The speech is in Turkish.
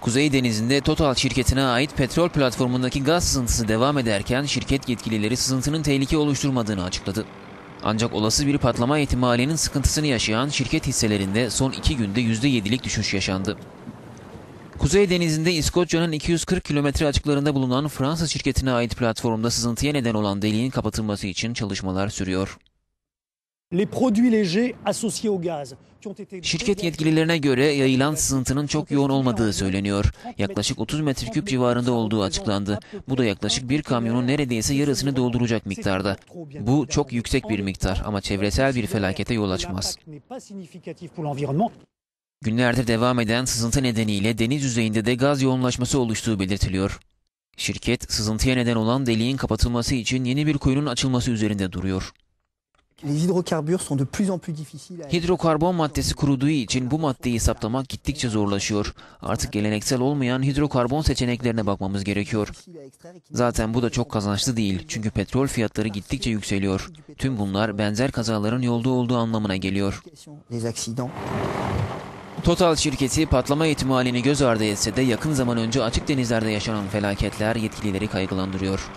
Kuzey Denizi'nde Total şirketine ait petrol platformundaki gaz sızıntısı devam ederken şirket yetkilileri sızıntının tehlike oluşturmadığını açıkladı. Ancak olası bir patlama ihtimalinin sıkıntısını yaşayan şirket hisselerinde son iki günde %7'lik düşüş yaşandı. Kuzey Denizi'nde İskoçya'nın 240 kilometre açıklarında bulunan Fransız şirketine ait platformda sızıntıya neden olan deliğin kapatılması için çalışmalar sürüyor. Şirket yetkililerine göre yayılan sızıntının çok yoğun olmadığı söyleniyor. Yaklaşık 30 metreküp civarında olduğu açıklandı. Bu da yaklaşık bir kamyonun neredeyse yarısını dolduracak miktarda. Bu çok yüksek bir miktar ama çevresel bir felakete yol açmaz. Günlerdir devam eden sızıntı nedeniyle deniz yüzeyinde de gaz yoğunlaşması oluştuğu belirtiliyor. Şirket, sızıntıya neden olan deliğin kapatılması için yeni bir kuyunun açılması üzerinde duruyor. Hidrokarbon maddesi kuruduğu için bu maddeyi hesaplamak gittikçe zorlaşıyor. Artık geleneksel olmayan hidrokarbon seçeneklerine bakmamız gerekiyor. Zaten bu da çok kazançlı değil çünkü petrol fiyatları gittikçe yükseliyor. Tüm bunlar benzer kazaların yolda olduğu anlamına geliyor. Total şirketi patlama ihtimalini göz ardı etse de yakın zaman önce açık denizlerde yaşanan felaketler yetkilileri kaygılandırıyor.